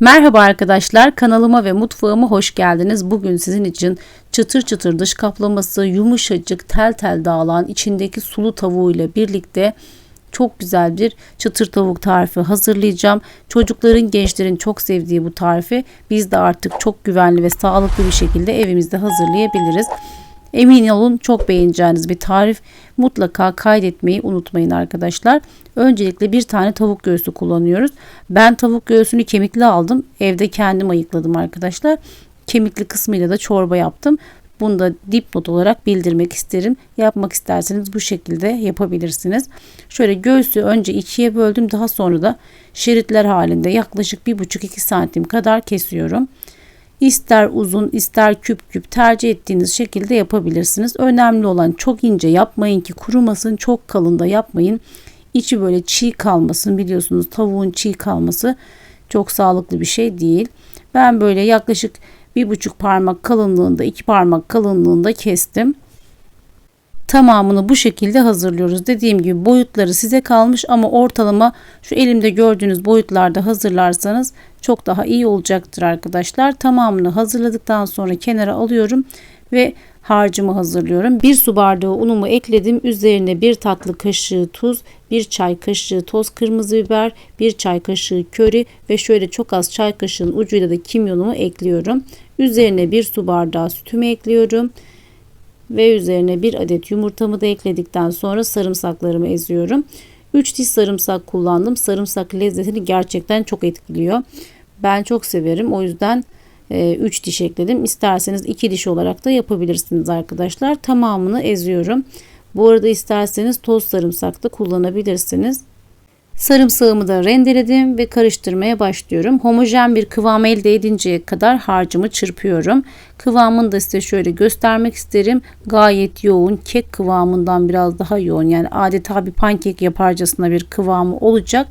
Merhaba arkadaşlar kanalıma ve mutfağıma hoş geldiniz. Bugün sizin için çıtır çıtır dış kaplaması, yumuşacık tel tel dağılan içindeki sulu tavuğuyla birlikte çok güzel bir çıtır tavuk tarifi hazırlayacağım. Çocukların, gençlerin çok sevdiği bu tarifi biz de artık çok güvenli ve sağlıklı bir şekilde evimizde hazırlayabiliriz. Emin olun çok beğeneceğiniz bir tarif. Mutlaka kaydetmeyi unutmayın arkadaşlar. Öncelikle bir tane tavuk göğsü kullanıyoruz. Ben tavuk göğsünü kemikli aldım. Evde kendim ayıkladım arkadaşlar. Kemikli kısmıyla da çorba yaptım. Bunu da dipnot olarak bildirmek isterim. Yapmak isterseniz bu şekilde yapabilirsiniz. Şöyle göğsü önce ikiye böldüm. Daha sonra da şeritler halinde yaklaşık 1,5-2 santim kadar kesiyorum. İster uzun ister küp küp tercih ettiğiniz şekilde yapabilirsiniz. Önemli olan çok ince yapmayın ki kurumasın çok kalın da yapmayın. İçi böyle çiğ kalmasın biliyorsunuz tavuğun çiğ kalması çok sağlıklı bir şey değil. Ben böyle yaklaşık bir buçuk parmak kalınlığında iki parmak kalınlığında kestim. Tamamını bu şekilde hazırlıyoruz. Dediğim gibi boyutları size kalmış ama ortalama şu elimde gördüğünüz boyutlarda hazırlarsanız çok daha iyi olacaktır arkadaşlar. Tamamını hazırladıktan sonra kenara alıyorum ve harcımı hazırlıyorum. Bir su bardağı unumu ekledim. Üzerine bir tatlı kaşığı tuz, bir çay kaşığı toz kırmızı biber, bir çay kaşığı köri ve şöyle çok az çay kaşığının ucuyla da kimyonumu ekliyorum. Üzerine bir su bardağı sütümü ekliyorum ve üzerine bir adet yumurtamı da ekledikten sonra sarımsaklarımı eziyorum. 3 diş sarımsak kullandım. Sarımsak lezzetini gerçekten çok etkiliyor. Ben çok severim. O yüzden 3 e, diş ekledim. İsterseniz 2 diş olarak da yapabilirsiniz arkadaşlar. Tamamını eziyorum. Bu arada isterseniz toz sarımsak da kullanabilirsiniz. Sarımsağımı da rendeledim ve karıştırmaya başlıyorum. Homojen bir kıvam elde edinceye kadar harcımı çırpıyorum. Kıvamını da size şöyle göstermek isterim. Gayet yoğun, kek kıvamından biraz daha yoğun. Yani adeta bir pankek yaparcasına bir kıvamı olacak.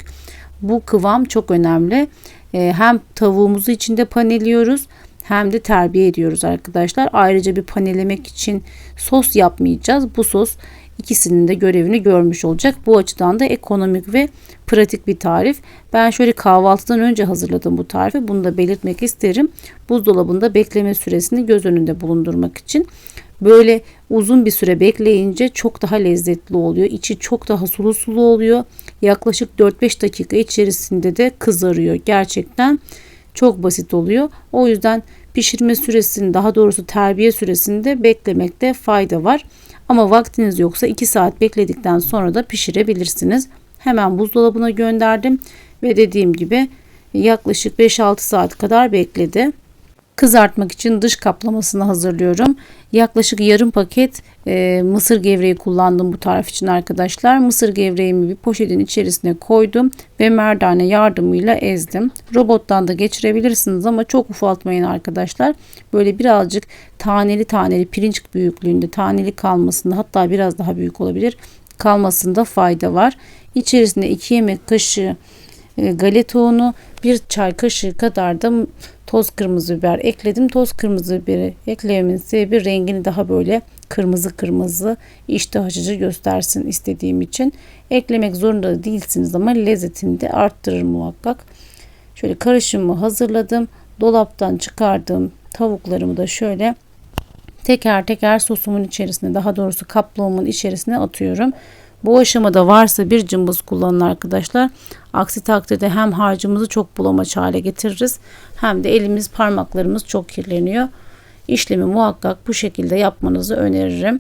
Bu kıvam çok önemli. Ee, hem tavuğumuzu içinde paneliyoruz hem de terbiye ediyoruz arkadaşlar. Ayrıca bir panelemek için sos yapmayacağız. Bu sos ikisinin de görevini görmüş olacak. Bu açıdan da ekonomik ve pratik bir tarif. Ben şöyle kahvaltıdan önce hazırladım bu tarifi. Bunu da belirtmek isterim. Buzdolabında bekleme süresini göz önünde bulundurmak için. Böyle uzun bir süre bekleyince çok daha lezzetli oluyor. İçi çok daha sulu sulu oluyor. Yaklaşık 4-5 dakika içerisinde de kızarıyor. Gerçekten çok basit oluyor. O yüzden pişirme süresini daha doğrusu terbiye süresinde beklemekte fayda var. Ama vaktiniz yoksa 2 saat bekledikten sonra da pişirebilirsiniz. Hemen buzdolabına gönderdim ve dediğim gibi yaklaşık 5-6 saat kadar bekledi. Kızartmak için dış kaplamasını hazırlıyorum. Yaklaşık yarım paket e, mısır gevreği kullandım bu tarif için arkadaşlar. Mısır gevreğimi bir poşetin içerisine koydum ve merdane yardımıyla ezdim. Robottan da geçirebilirsiniz ama çok ufaltmayın arkadaşlar. Böyle birazcık taneli taneli pirinç büyüklüğünde taneli kalmasında hatta biraz daha büyük olabilir kalmasında fayda var. İçerisine 2 yemek kaşığı galeta unu, bir çay kaşığı kadar da toz kırmızı biber ekledim. Toz kırmızı biberi eklememin sebebi rengini daha böyle kırmızı kırmızı iştah açıcı göstersin istediğim için. Eklemek zorunda değilsiniz ama lezzetini de arttırır muhakkak. Şöyle karışımımı hazırladım. Dolaptan çıkardığım tavuklarımı da şöyle teker teker sosumun içerisine daha doğrusu kaplığımın içerisine atıyorum. Bu aşamada varsa bir cımbız kullanın arkadaşlar. Aksi takdirde hem harcımızı çok bulamaç hale getiririz hem de elimiz parmaklarımız çok kirleniyor. İşlemi muhakkak bu şekilde yapmanızı öneririm.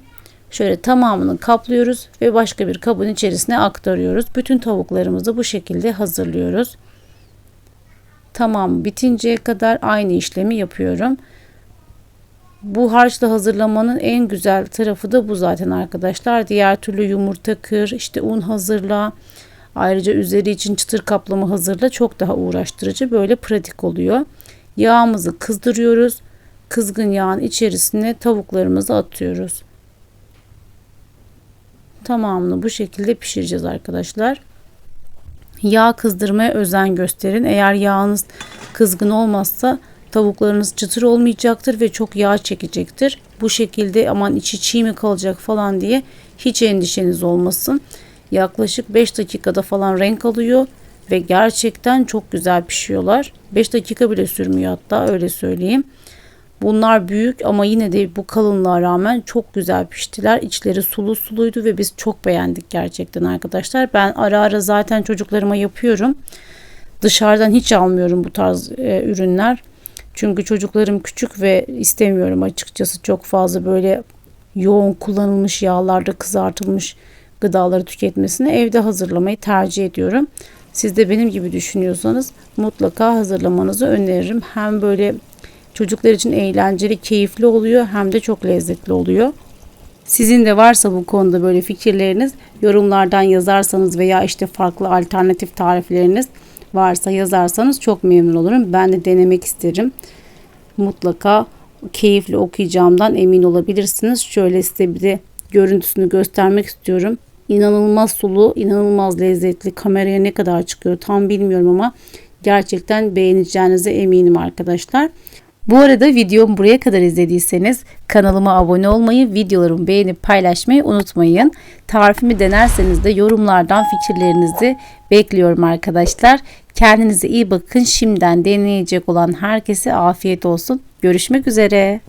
Şöyle tamamını kaplıyoruz ve başka bir kabın içerisine aktarıyoruz. Bütün tavuklarımızı bu şekilde hazırlıyoruz. Tamam bitinceye kadar aynı işlemi yapıyorum. Bu harçla hazırlamanın en güzel tarafı da bu zaten arkadaşlar. Diğer türlü yumurta kır, işte un hazırla. Ayrıca üzeri için çıtır kaplama hazırla çok daha uğraştırıcı. Böyle pratik oluyor. Yağımızı kızdırıyoruz. Kızgın yağın içerisine tavuklarımızı atıyoruz. Tamamını bu şekilde pişireceğiz arkadaşlar. Yağ kızdırmaya özen gösterin. Eğer yağınız kızgın olmazsa Tavuklarınız çıtır olmayacaktır ve çok yağ çekecektir. Bu şekilde aman içi çiğ mi kalacak falan diye hiç endişeniz olmasın. Yaklaşık 5 dakikada falan renk alıyor ve gerçekten çok güzel pişiyorlar. 5 dakika bile sürmüyor hatta öyle söyleyeyim. Bunlar büyük ama yine de bu kalınlığa rağmen çok güzel piştiler. İçleri sulu suluydu ve biz çok beğendik gerçekten arkadaşlar. Ben ara ara zaten çocuklarıma yapıyorum. Dışarıdan hiç almıyorum bu tarz e, ürünler. Çünkü çocuklarım küçük ve istemiyorum açıkçası çok fazla böyle yoğun kullanılmış yağlarda kızartılmış gıdaları tüketmesini evde hazırlamayı tercih ediyorum. Siz de benim gibi düşünüyorsanız mutlaka hazırlamanızı öneririm. Hem böyle çocuklar için eğlenceli, keyifli oluyor hem de çok lezzetli oluyor. Sizin de varsa bu konuda böyle fikirleriniz yorumlardan yazarsanız veya işte farklı alternatif tarifleriniz varsa yazarsanız çok memnun olurum. Ben de denemek isterim. Mutlaka keyifli okuyacağımdan emin olabilirsiniz. Şöyle size bir de görüntüsünü göstermek istiyorum. İnanılmaz sulu, inanılmaz lezzetli. Kameraya ne kadar çıkıyor tam bilmiyorum ama gerçekten beğeneceğinize eminim arkadaşlar. Bu arada videomu buraya kadar izlediyseniz kanalıma abone olmayı, videolarımı beğenip paylaşmayı unutmayın. Tarifimi denerseniz de yorumlardan fikirlerinizi bekliyorum arkadaşlar. Kendinize iyi bakın. Şimdiden deneyecek olan herkese afiyet olsun. Görüşmek üzere.